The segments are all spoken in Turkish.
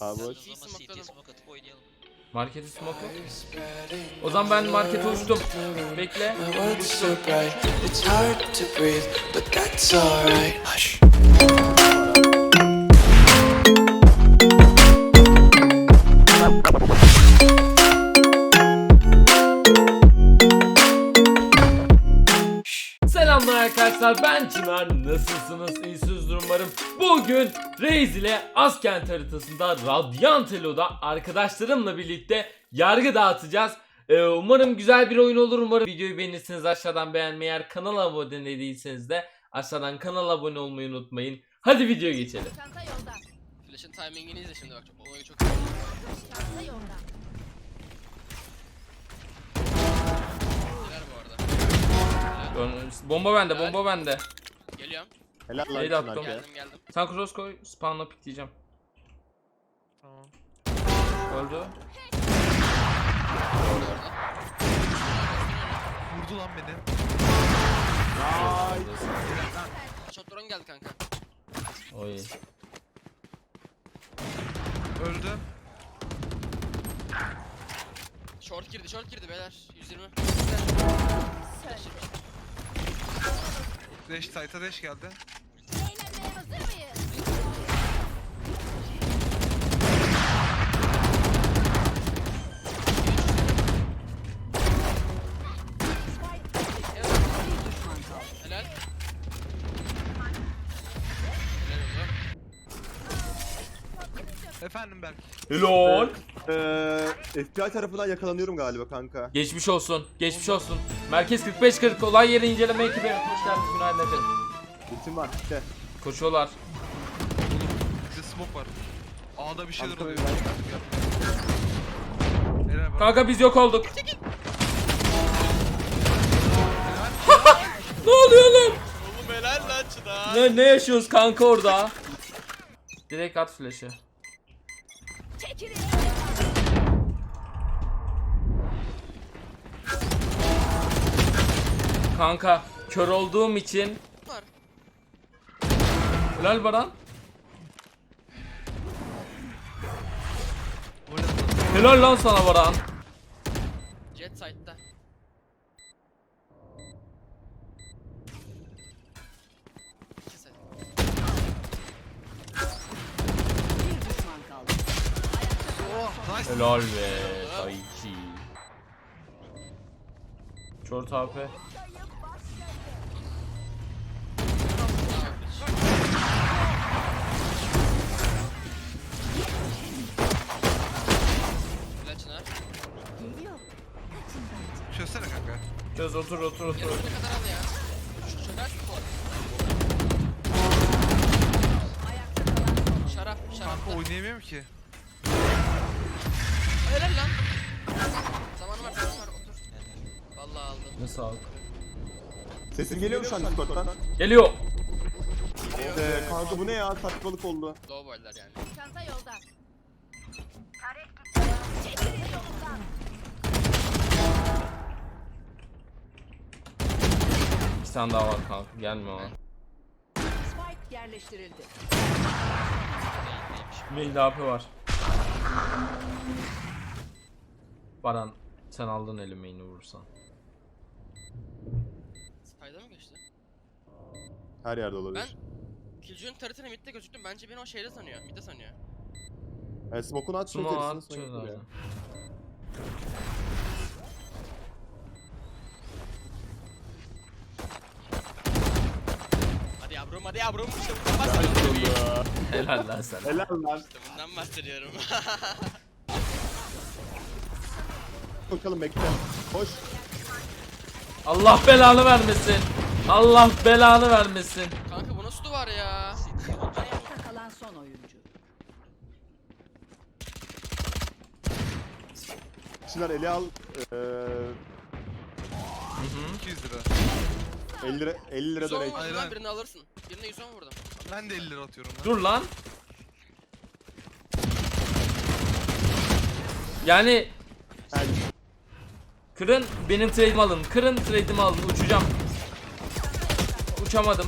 Sen boş. o zaman CT smoke atıp oynayalım. Markete smoke yok. O zaman ben markete uçtum. Bekle. My arkadaşlar ben Çınar nasılsınız iyisiniz umarım Bugün Reis ile Askent haritasında Radiant Elo'da arkadaşlarımla birlikte yargı dağıtacağız Ee, Umarım güzel bir oyun olur umarım videoyu beğenirsiniz aşağıdan beğenmeyi eğer kanala abone değilseniz de aşağıdan kanala abone olmayı unutmayın Hadi videoya geçelim Çanta yolda. Flash'ın timingini izle şimdi bak. O oyun çok iyi. Çanta yolda. Dön- Bomba bende bomba bende Geliyorum. Helal lan Neydi Çınar attım? ki. Geldim geldim. Sen cross koy spawnla pikleyeceğim Tamam. Öldü Vurdu lan beni. Shot drone geldi kanka. Oy Öldü. Short girdi short girdi beyler. 120. Dash sight'a dash geldi. Eğlenmeye hazır mıyız? Helal. Helal Efendim Berk. Helal Eee FBI tarafından yakalanıyorum galiba kanka. Geçmiş olsun. Geçmiş olsun. Merkez 45-40 olay yeri inceleme ekibi. Hoş geldiniz. Günaydın efendim. Ultim var işte. Koşuyorlar. Bizde smoke var. A'da bir şeyler Kanka, oluyor. ben- Helal bak. Kanka biz yok olduk. ne oluyor lan? Oğlum helal lan Çınar. Ne, ne yaşıyoruz kanka orada? Direkt at flash'ı. Çekilin. Kanka kör olduğum için Var. Helal Baran. Helal lan sana Baran. Jet side'da. Helal be. Daichi. Short AP. Çöz otur otur otur. Yarısına kadar al ya. Şu çökersin bu. Şarap, şarap. Kanka oynayamıyorum ki. Helal lan. Zamanı var, zamanı var. Otur. Vallahi aldım. Ne sağlık. Sesim geliyor mu şu an Discord'dan? Geliyor. Eee kanka bu ne ya? Saçmalık oldu. Low boy'lar yani. İki tane daha var kanka. Gelme ona. Spike yerleştirildi. Main AP var. Baran sen aldın eli main'i vurursan. Spy'da mı geçti? Her yerde olabilir. Killjoy'un taretine midde gözüktüm. Bence beni o şeyde sanıyor. Midde sanıyor. Evet smoke'unu at şöyle Sumo gerisini at yavrum, hadi yavrum. İşte bundan bahsediyorum. Helal lan sana. Helal lan. İşte bundan bahsediyorum. Bakalım bekle. Koş. Allah belanı vermesin. Allah belanı vermesin. Kanka bu nasıl duvar ya? Ayakta kalan son oyuncu. Çınar eli al. Eee 200 lira. 50 lira 50 lira 110 dönek. vurdum Hayır, lan hayır. birini alırsın. Birine 110 vurdum. Ben de 50 lira atıyorum lan. Dur lan. Yani Yani kırın benim trade'imi alın. Kırın trade'imi alın. Uçacağım. Uçamadım.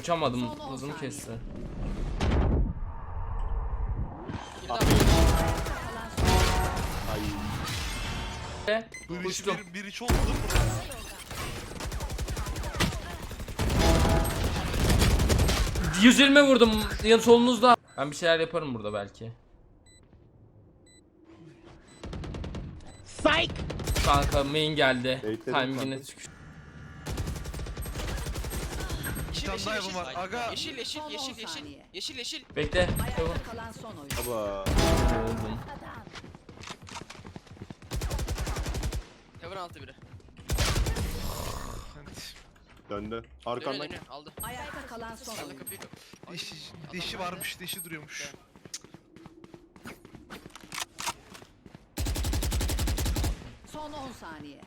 Uçamadım. Hızımı kesti. Bir daha. Ay. Bir iş, Uçtum. bir, bir iş oldu değil mi 120 vurdum yan solunuzda. Ben bir şeyler yaparım burada belki. Psych. Kanka main geldi. Timing'ine tükür. Yeşil. yapım var. Aga Yeşil yeşil yeşil yeşil. Yeşil yeşil. Bekle. Ayakta kalan son oyuncu. Baba. Oldum. Heaven altı biri. Döndü. Dönüyor Arkandan. dönüyor. Aldı. Ayakta kalan son Aldı oyuncu. kapıyı kapı. Dişi, dişi varmış, dişi duruyormuş. Son 10 saniye.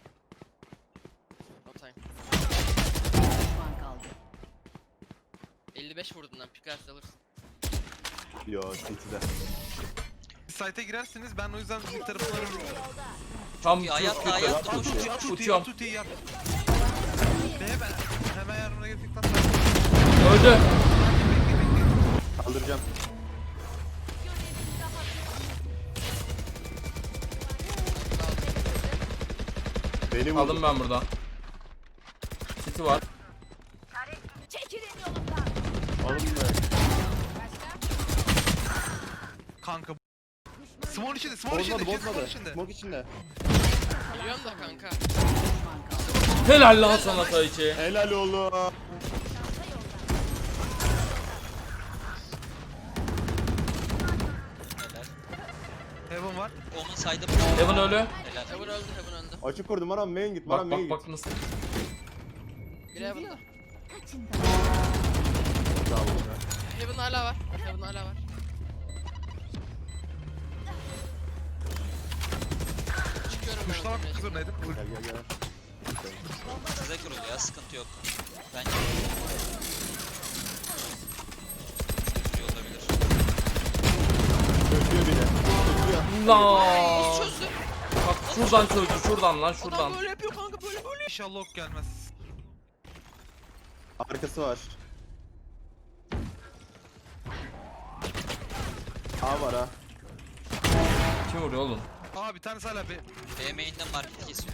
No time. Düşman kaldı. 55 vurdun lan. Pikachu alırsın. Yo CT'de. Site'e girersiniz ben o yüzden bir tarafına Tam Ya hayatta hayatta At koş. ultiyi, at ultiyi, Uçuyorum. at ultiyi yap. B'ye ben hemen yardımına gelecek lan. Öldü. Kaldıracağım. Beni vurdu. Aldım ben burada. City var. Çekilin yolumdan. Alın be. Kanka. Small içinde, small içinde, Bozmadı small bozmadı. içinde. Smoke içinde. Biliyorum da kanka. Helal lan sana Taichi. Helal oğlum. Heaven var. Omen saydı. Evan ölü. Helal. Heaven öldü. Heaven öldü. Açık kurdum Baran main git. Bak Baran main bak git. bak nasıl. Biri Heaven'da. Kaçın. Bravo. Heaven hala var. Heaven hala var. Çıkıyorum ben. Kuşlamak oradan. zorundaydım. Ul- Gel gel gel. Size kurulu ya sıkıntı yok. Bence. İyi olabilir. Çözüyor bile. Çözüyor. Lan. Çözdü? Bak şuradan çözdü şuradan lan şuradan. Adam böyle yapıyor kanka böyle böyle. İnşallah ok gelmez. Arkası var. A var ha. Kim vuruyor oğlum? Aa bir tanesi hala B. B main'den market kesiyor.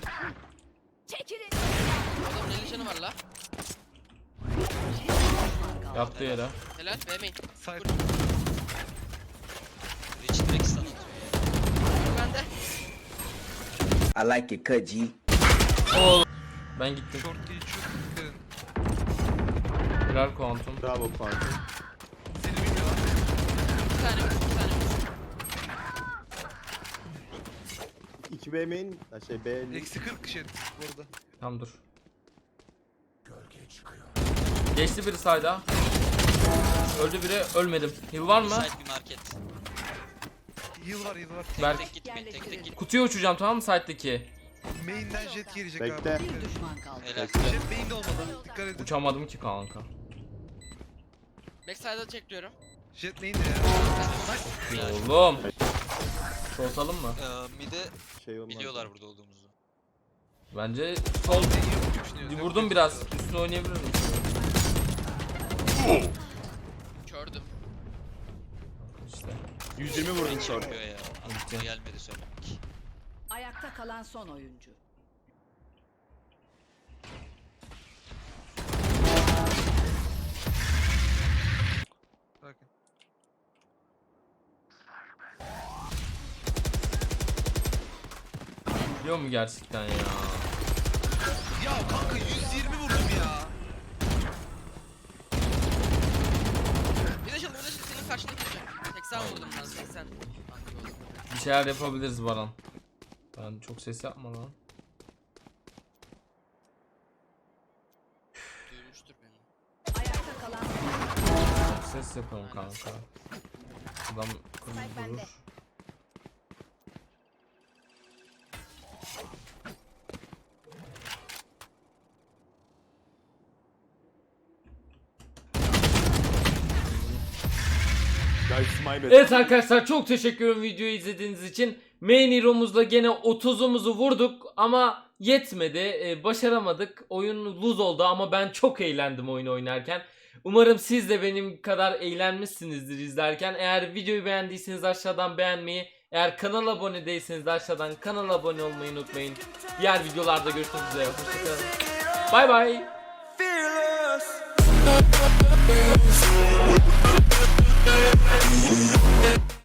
Çekilin. Adamın 50 canı var la. Yaptığı yere. Helal B main. Site. Rich direkt stun atıyor ya. Bende. I like it cut G. Ben gittim. Short. Dikkat edin. Helal kuantum. Bravo Quantum. Seni bilmiyorlar. Bir tane vur, bir tane vur. 2B main. Ha şey B 50. Eksi 40 şey bu arada. Tamam dur. Geçti biri sayda. Öldü biri ölmedim. Heal var mı? Side bir market. Heal var, heal var. Berk. Tek gitmeyin tek tek git. Kutuya uçacağım tamam mı site'deki? Main'den jet gelecek Bekle. abi. Bir düşman kaldı. Helal. Jet main'de olmalı. Dikkat edin. Uçamadım ki kanka. Backside'a çekliyorum. Jet main'de ya. Oğlum. Sortalım mı? Ee, mid'e Şey olmaz. biliyorlar burada olduğumuzu. Bence sol düşünüyoruz. vurdum biraz. Üstüne oynayabilir miyim? Kördüm. İşte. 120 vurdum short. yapıyor ya. Aklıma gelmedi söylemek. Ayakta kalan son oyuncu. Biliyor mu gerçekten ya? Ya kanka 120 vurdum ya. Bir de şimdi bir de şimdi senin karşına gireceğim. 80 vurdum lan 80. Bir şeyler yapabiliriz Baran. Ben çok ses yapma lan. Duymuştur beni. Ayakta kalan. Çok ses yapıyorum kanka. Adam kırmızı durur. Evet arkadaşlar çok teşekkür ederim videoyu izlediğiniz için. Main Hero'muzla gene 30'umuzu vurduk ama yetmedi. Ee, başaramadık. Oyun lose oldu ama ben çok eğlendim oyunu oynarken. Umarım siz de benim kadar eğlenmişsinizdir izlerken. Eğer videoyu beğendiyseniz aşağıdan beğenmeyi, eğer kanala abone değilseniz de aşağıdan kanala abone olmayı unutmayın. Diğer videolarda görüşmek üzere. Hoşçakalın. Bay bay. Yeah.